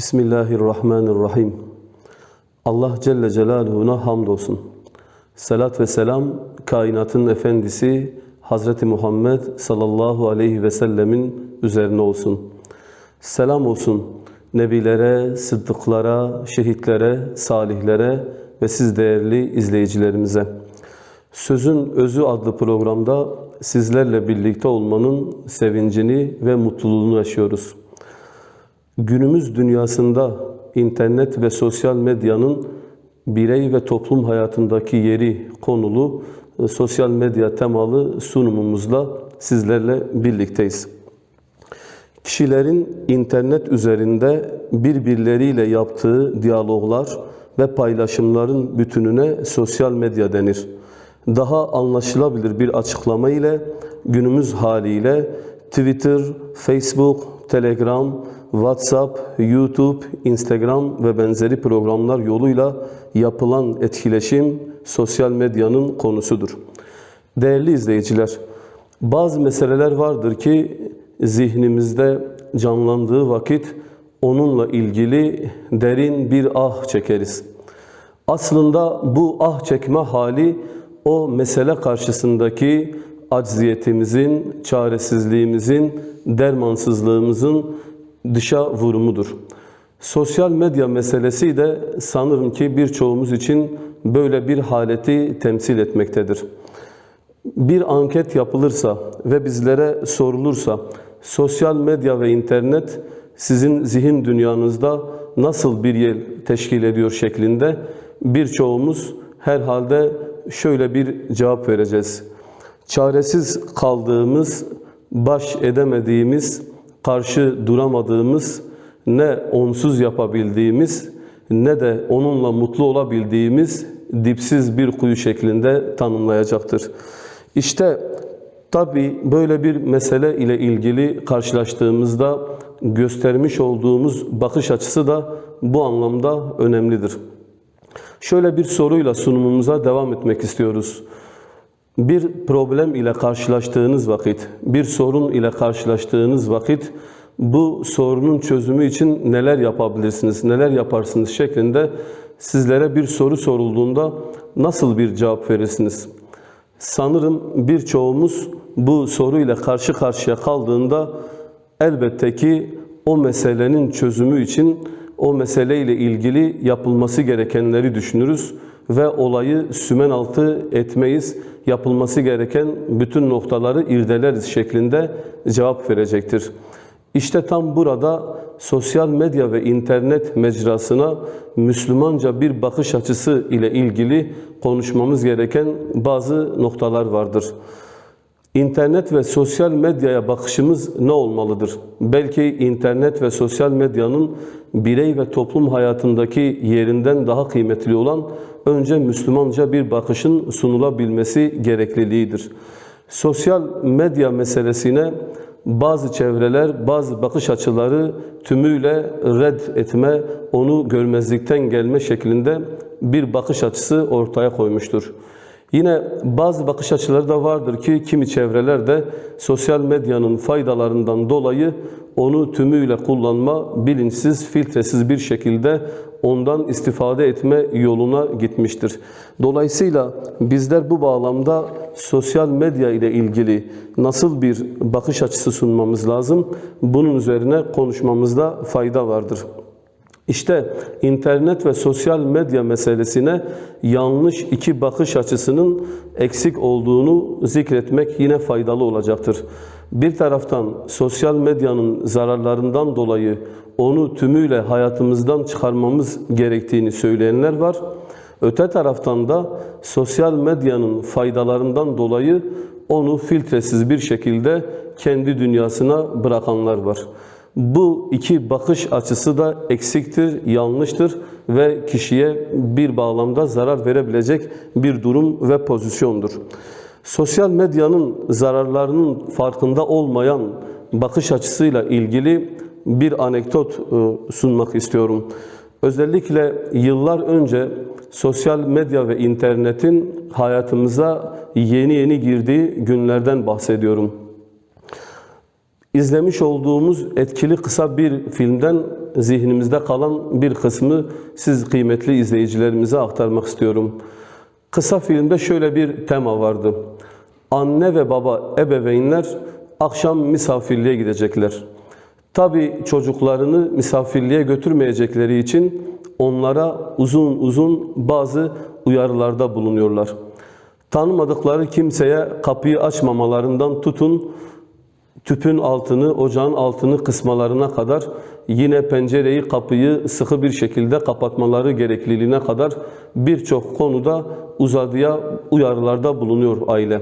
Bismillahirrahmanirrahim. Allah Celle Celaluhu'na hamdolsun. Salat ve selam kainatın efendisi Hazreti Muhammed sallallahu aleyhi ve sellemin üzerine olsun. Selam olsun nebilere, sıddıklara, şehitlere, salihlere ve siz değerli izleyicilerimize. Sözün Özü adlı programda sizlerle birlikte olmanın sevincini ve mutluluğunu yaşıyoruz. Günümüz dünyasında internet ve sosyal medyanın birey ve toplum hayatındaki yeri konulu e, sosyal medya temalı sunumumuzla sizlerle birlikteyiz. Kişilerin internet üzerinde birbirleriyle yaptığı diyaloglar ve paylaşımların bütününe sosyal medya denir. Daha anlaşılabilir bir açıklama ile günümüz haliyle Twitter, Facebook, Telegram, WhatsApp, YouTube, Instagram ve benzeri programlar yoluyla yapılan etkileşim sosyal medyanın konusudur. Değerli izleyiciler, bazı meseleler vardır ki zihnimizde canlandığı vakit onunla ilgili derin bir ah çekeriz. Aslında bu ah çekme hali o mesele karşısındaki acziyetimizin, çaresizliğimizin, dermansızlığımızın dışa vurumudur. Sosyal medya meselesi de sanırım ki birçoğumuz için böyle bir haleti temsil etmektedir. Bir anket yapılırsa ve bizlere sorulursa sosyal medya ve internet sizin zihin dünyanızda nasıl bir yer teşkil ediyor şeklinde birçoğumuz herhalde şöyle bir cevap vereceğiz. Çaresiz kaldığımız, baş edemediğimiz, karşı duramadığımız, ne onsuz yapabildiğimiz ne de onunla mutlu olabildiğimiz dipsiz bir kuyu şeklinde tanımlayacaktır. İşte tabi böyle bir mesele ile ilgili karşılaştığımızda göstermiş olduğumuz bakış açısı da bu anlamda önemlidir. Şöyle bir soruyla sunumumuza devam etmek istiyoruz. Bir problem ile karşılaştığınız vakit, bir sorun ile karşılaştığınız vakit bu sorunun çözümü için neler yapabilirsiniz, neler yaparsınız şeklinde sizlere bir soru sorulduğunda nasıl bir cevap verirsiniz? Sanırım birçoğumuz bu soruyla karşı karşıya kaldığında elbette ki o meselenin çözümü için o meseleyle ilgili yapılması gerekenleri düşünürüz ve olayı sümen altı etmeyiz. Yapılması gereken bütün noktaları irdeleriz şeklinde cevap verecektir. İşte tam burada sosyal medya ve internet mecrasına Müslümanca bir bakış açısı ile ilgili konuşmamız gereken bazı noktalar vardır. İnternet ve sosyal medyaya bakışımız ne olmalıdır? Belki internet ve sosyal medyanın birey ve toplum hayatındaki yerinden daha kıymetli olan önce Müslümanca bir bakışın sunulabilmesi gerekliliğidir. Sosyal medya meselesine bazı çevreler, bazı bakış açıları tümüyle red etme, onu görmezlikten gelme şeklinde bir bakış açısı ortaya koymuştur. Yine bazı bakış açıları da vardır ki kimi çevreler de sosyal medyanın faydalarından dolayı onu tümüyle kullanma, bilinçsiz, filtresiz bir şekilde ondan istifade etme yoluna gitmiştir. Dolayısıyla bizler bu bağlamda sosyal medya ile ilgili nasıl bir bakış açısı sunmamız lazım? Bunun üzerine konuşmamızda fayda vardır. İşte internet ve sosyal medya meselesine yanlış iki bakış açısının eksik olduğunu zikretmek yine faydalı olacaktır. Bir taraftan sosyal medyanın zararlarından dolayı onu tümüyle hayatımızdan çıkarmamız gerektiğini söyleyenler var. Öte taraftan da sosyal medyanın faydalarından dolayı onu filtresiz bir şekilde kendi dünyasına bırakanlar var. Bu iki bakış açısı da eksiktir, yanlıştır ve kişiye bir bağlamda zarar verebilecek bir durum ve pozisyondur. Sosyal medyanın zararlarının farkında olmayan bakış açısıyla ilgili bir anekdot e, sunmak istiyorum. Özellikle yıllar önce sosyal medya ve internetin hayatımıza yeni yeni girdiği günlerden bahsediyorum. İzlemiş olduğumuz etkili kısa bir filmden zihnimizde kalan bir kısmı siz kıymetli izleyicilerimize aktarmak istiyorum. Kısa filmde şöyle bir tema vardı. Anne ve baba ebeveynler akşam misafirliğe gidecekler. Tabi çocuklarını misafirliğe götürmeyecekleri için onlara uzun uzun bazı uyarılarda bulunuyorlar. Tanımadıkları kimseye kapıyı açmamalarından tutun, tüpün altını, ocağın altını kısmalarına kadar yine pencereyi, kapıyı sıkı bir şekilde kapatmaları gerekliliğine kadar birçok konuda uzadıya uyarılarda bulunuyor aile.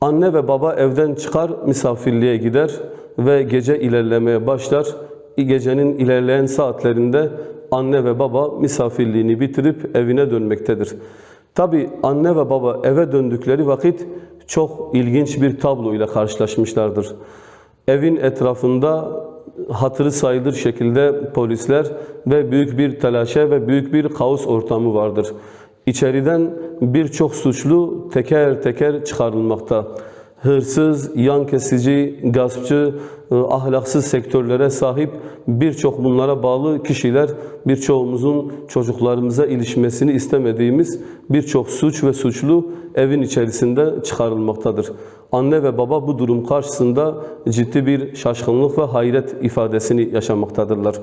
Anne ve baba evden çıkar, misafirliğe gider ve gece ilerlemeye başlar. Gecenin ilerleyen saatlerinde anne ve baba misafirliğini bitirip evine dönmektedir. Tabi anne ve baba eve döndükleri vakit çok ilginç bir tablo ile karşılaşmışlardır. Evin etrafında hatırı sayılır şekilde polisler ve büyük bir telaşe ve büyük bir kaos ortamı vardır. İçeriden birçok suçlu teker teker çıkarılmakta. Hırsız, yan kesici, gaspçı, e, ahlaksız sektörlere sahip birçok bunlara bağlı kişiler birçoğumuzun çocuklarımıza ilişmesini istemediğimiz birçok suç ve suçlu evin içerisinde çıkarılmaktadır. Anne ve baba bu durum karşısında ciddi bir şaşkınlık ve hayret ifadesini yaşamaktadırlar.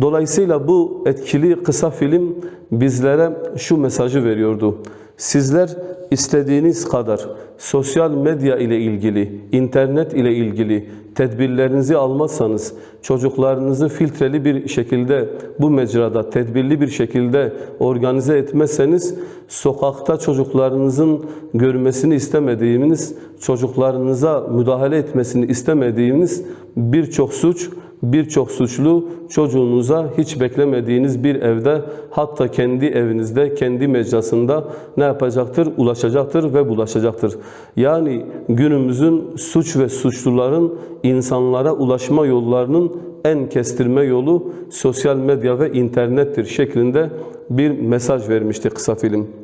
Dolayısıyla bu etkili kısa film bizlere şu mesajı veriyordu. Sizler istediğiniz kadar sosyal medya ile ilgili, internet ile ilgili tedbirlerinizi almazsanız, çocuklarınızı filtreli bir şekilde bu mecrada tedbirli bir şekilde organize etmezseniz sokakta çocuklarınızın görmesini istemediğiniz, çocuklarınıza müdahale etmesini istemediğiniz birçok suç birçok suçlu çocuğunuza hiç beklemediğiniz bir evde hatta kendi evinizde, kendi mecrasında ne yapacaktır? Ulaşacaktır ve bulaşacaktır. Yani günümüzün suç ve suçluların insanlara ulaşma yollarının en kestirme yolu sosyal medya ve internettir şeklinde bir mesaj vermişti kısa film.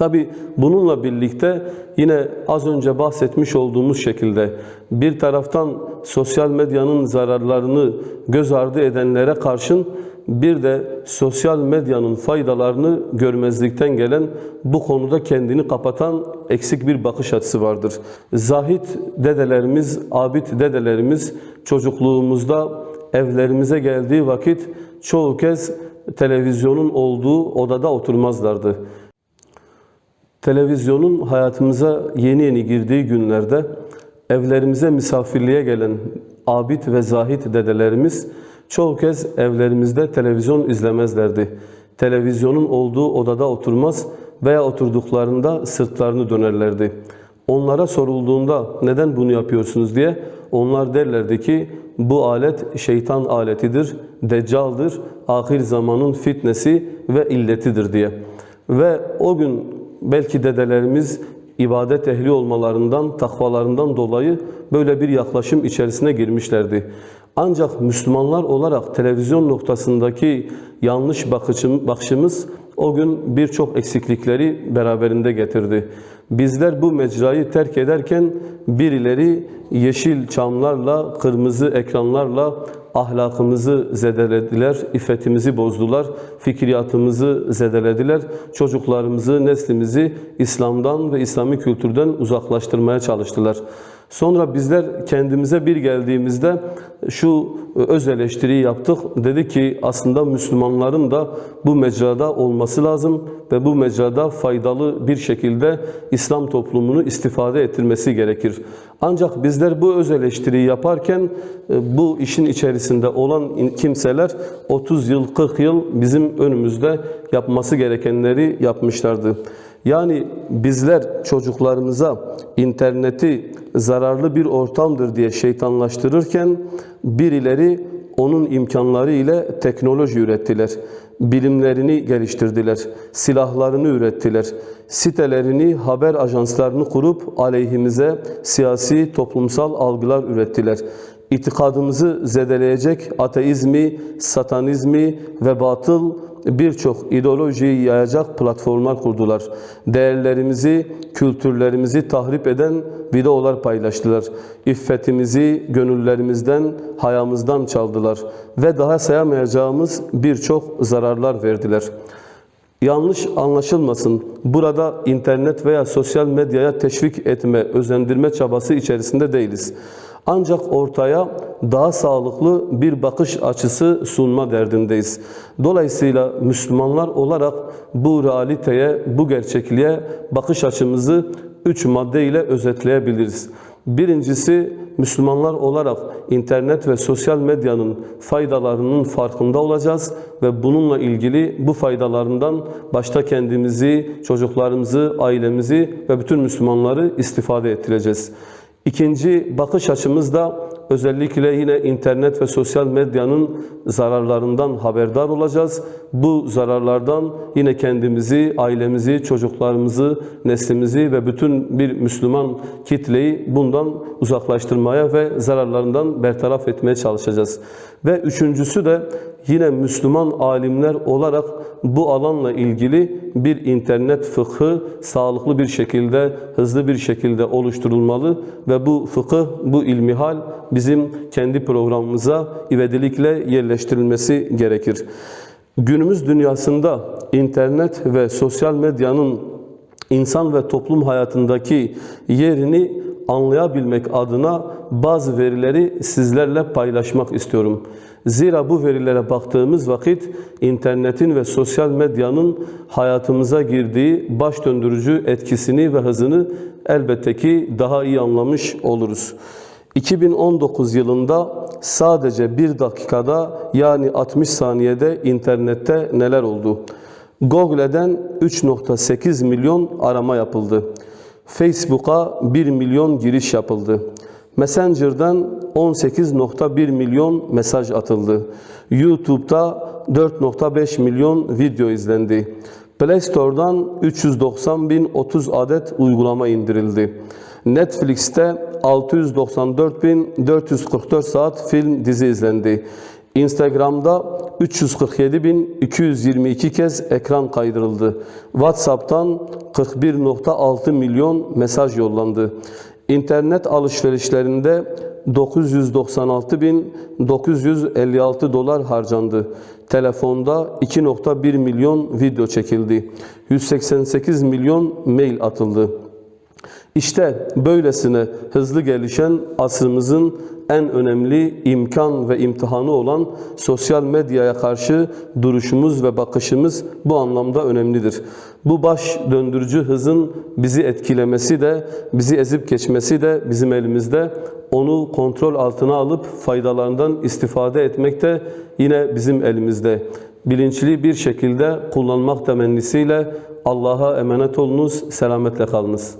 Tabi bununla birlikte yine az önce bahsetmiş olduğumuz şekilde bir taraftan sosyal medyanın zararlarını göz ardı edenlere karşın bir de sosyal medyanın faydalarını görmezlikten gelen bu konuda kendini kapatan eksik bir bakış açısı vardır. Zahit dedelerimiz, abid dedelerimiz çocukluğumuzda evlerimize geldiği vakit çoğu kez televizyonun olduğu odada oturmazlardı. Televizyonun hayatımıza yeni yeni girdiği günlerde evlerimize misafirliğe gelen abid ve zahit dedelerimiz çoğu kez evlerimizde televizyon izlemezlerdi. Televizyonun olduğu odada oturmaz veya oturduklarında sırtlarını dönerlerdi. Onlara sorulduğunda neden bunu yapıyorsunuz diye onlar derlerdi ki bu alet şeytan aletidir, deccaldır, ahir zamanın fitnesi ve illetidir diye. Ve o gün belki dedelerimiz ibadet ehli olmalarından, takvalarından dolayı böyle bir yaklaşım içerisine girmişlerdi. Ancak Müslümanlar olarak televizyon noktasındaki yanlış bakışımız o gün birçok eksiklikleri beraberinde getirdi. Bizler bu mecrayı terk ederken birileri yeşil çamlarla, kırmızı ekranlarla ahlakımızı zedelediler, iffetimizi bozdular, fikriyatımızı zedelediler, çocuklarımızı, neslimizi İslam'dan ve İslami kültürden uzaklaştırmaya çalıştılar. Sonra bizler kendimize bir geldiğimizde şu öz eleştiriyi yaptık. Dedi ki aslında Müslümanların da bu mecrada olması lazım ve bu mecrada faydalı bir şekilde İslam toplumunu istifade ettirmesi gerekir. Ancak bizler bu öz eleştiriyi yaparken e, bu işin içerisinde olan kimseler 30 yıl 40 yıl bizim önümüzde yapması gerekenleri yapmışlardı. Yani bizler çocuklarımıza interneti zararlı bir ortamdır diye şeytanlaştırırken birileri onun imkanları ile teknoloji ürettiler. Bilimlerini geliştirdiler. Silahlarını ürettiler. Sitelerini, haber ajanslarını kurup aleyhimize siyasi, toplumsal algılar ürettiler itikadımızı zedeleyecek ateizmi, satanizmi ve batıl birçok ideolojiyi yayacak platformlar kurdular. Değerlerimizi, kültürlerimizi tahrip eden videolar paylaştılar. İffetimizi gönüllerimizden, hayamızdan çaldılar ve daha sayamayacağımız birçok zararlar verdiler. Yanlış anlaşılmasın. Burada internet veya sosyal medyaya teşvik etme, özendirme çabası içerisinde değiliz. Ancak ortaya daha sağlıklı bir bakış açısı sunma derdindeyiz. Dolayısıyla Müslümanlar olarak bu realiteye, bu gerçekliğe bakış açımızı üç madde ile özetleyebiliriz. Birincisi Müslümanlar olarak internet ve sosyal medyanın faydalarının farkında olacağız ve bununla ilgili bu faydalarından başta kendimizi, çocuklarımızı, ailemizi ve bütün Müslümanları istifade ettireceğiz. İkinci bakış açımız da özellikle yine internet ve sosyal medyanın zararlarından haberdar olacağız. Bu zararlardan yine kendimizi, ailemizi, çocuklarımızı, neslimizi ve bütün bir Müslüman kitleyi bundan uzaklaştırmaya ve zararlarından bertaraf etmeye çalışacağız. Ve üçüncüsü de yine Müslüman alimler olarak bu alanla ilgili bir internet fıkhı sağlıklı bir şekilde, hızlı bir şekilde oluşturulmalı ve bu fıkıh, bu ilmihal bizim kendi programımıza ivedilikle yerleştirilmesi gerekir. Günümüz dünyasında internet ve sosyal medyanın insan ve toplum hayatındaki yerini anlayabilmek adına bazı verileri sizlerle paylaşmak istiyorum. Zira bu verilere baktığımız vakit internetin ve sosyal medyanın hayatımıza girdiği baş döndürücü etkisini ve hızını elbette ki daha iyi anlamış oluruz. 2019 yılında sadece bir dakikada yani 60 saniyede internette neler oldu? Google'den 3.8 milyon arama yapıldı. Facebook'a 1 milyon giriş yapıldı. Messenger'dan 18.1 milyon mesaj atıldı. YouTube'da 4.5 milyon video izlendi. Play Store'dan 390 bin 30 adet uygulama indirildi. Netflix'te 694 bin 444 saat film dizi izlendi. Instagram'da 347 bin 222 kez ekran kaydırıldı. WhatsApp'tan 41.6 milyon mesaj yollandı. İnternet alışverişlerinde 996.956 dolar harcandı. Telefonda 2.1 milyon video çekildi. 188 milyon mail atıldı. İşte böylesine hızlı gelişen asrımızın en önemli imkan ve imtihanı olan sosyal medyaya karşı duruşumuz ve bakışımız bu anlamda önemlidir. Bu baş döndürücü hızın bizi etkilemesi de, bizi ezip geçmesi de bizim elimizde. Onu kontrol altına alıp faydalarından istifade etmek de yine bizim elimizde. Bilinçli bir şekilde kullanmak temennisiyle Allah'a emanet olunuz, selametle kalınız.